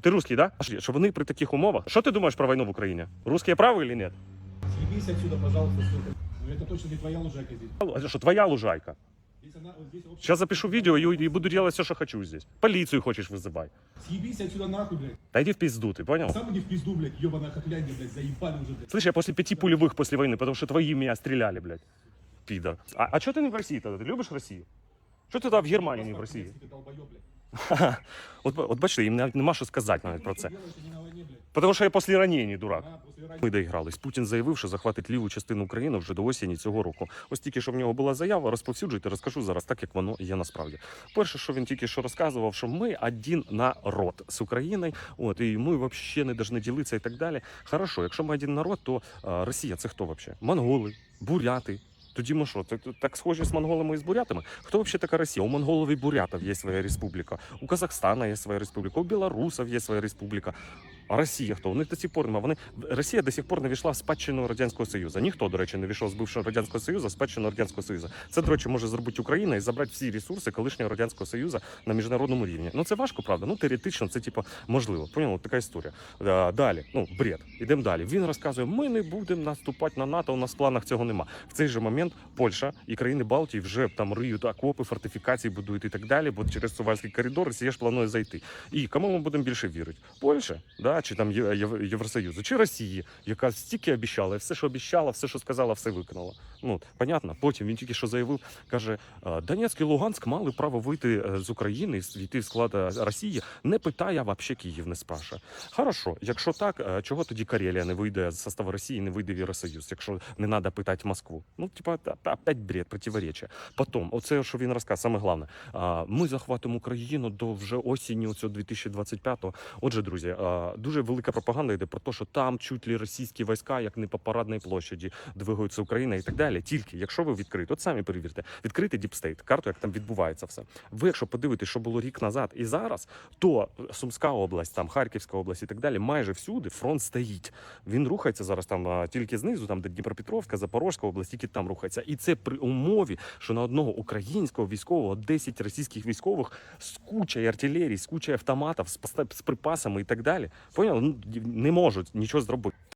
Ти русский, да? Пошли, Що вони при таких умовах. Що ти думаєш про війну в Україні? Русские правы или нет? Съебись отсюда, пожалуйста, сука. Но это точно не твоя лужайка здесь. А Що твоя лужайка? Здесь она, вот здесь общая- Сейчас запишу видео и, и буду делать все, что хочу здесь. Полицию хочешь вызывай. Съебись отсюда нахуй, блядь. Да иди в пизду, ты понял? Сам иди в пизду, блядь, ебаная хохлянья, блядь, заебали уже, блядь. Слышь, я после пяти пулевых после войны, потому что твои меня стреляли, блядь. Пидор. А, а что ты не в России тогда? Ты любишь Россию? Что ты тогда в Германии не в России? Ты долбоёб, блядь. От, от бачите, їм нема що сказати навіть про це. Тому що я після ранень, дурак. Ми доігрались. Путін заявив, що захватить ліву частину України вже до осені цього року. Ось тільки що в нього була заява, розповсюджуйте, розкажу зараз так, як воно є насправді. Перше, що він тільки що розказував, що ми один народ з Україною, от і ми взагалі не повинні ділитися і так далі. Хорошо, якщо ми один народ, то а, Росія це хто взагалі? Монголи, буряти. Тоді ми що, так, так схожі з монголами і з бурятами? Хто взагалі така Росія? У монголів і бурятів є своя республіка, у Казахстана є своя республіка, у білорусів є своя республіка. А Росія хто? Вони до сих пор нема. Вони Росія до сих пор не війшла в спадщину радянського союзу. Ніхто, до речі, не війшов з бившого радянського союзу спадщину радянського союзу. Це, до речі, може зробити Україна і забрати всі ресурси колишнього радянського союзу на міжнародному рівні. Ну це важко, правда. Ну теоретично це типу можливо. Поняли? Така історія. Е, Далі, ну бред. Ідемо далі. Він розказує: ми не будемо наступати на НАТО. У нас в планах цього нема. В цей же момент Польща і країни Балтії вже там риють окопи, фортифікації будують і так далі. Бо через Сувальський коридор Росія ж планує зайти. І кому ми будемо більше вірити? Польща, да, чи там Євросоюзу, чи Росії, яка стільки обіцяла, і все, що обіцяла, все, що сказала, все виконала. Ну понятно. Потім він тільки що заявив, каже: «Е, Донецьк і Луганськ мали право вийти е, з України, війти в склад е, Росії. Не питає, вообще Київ не спрашує. Хорошо, якщо так, чого тоді Карелія не вийде з составу Росії, не вийде в Євросоюз, якщо не треба питати Москву? Ну, типа, опять бред, противоречия. Потім, оце, що він розказав, саме головне, ми захватимо Україну до вже осені цього 2025-го. Отже, друзі, дуже велика пропаганда йде про те, що там чуть ли російські війська, як не по парадній площаді, двигаються Україна і так далі. Тільки якщо ви відкрите, от самі перевірте, відкрити діпстейт, карту, як там відбувається все. Ви, якщо подивитесь, що було рік назад і зараз, то Сумська область, там Харківська область і так далі, майже всюди фронт стоїть. Він рухається зараз там тільки знизу, там де Дніпропетровська, Запорозька область, тільки там рухається. І це при умові, що на одного українського військового 10 російських військових з кучою артилерії, з кучою автоматів, з припасами і так далі. Поняли? Ну, не можуть нічого зробити.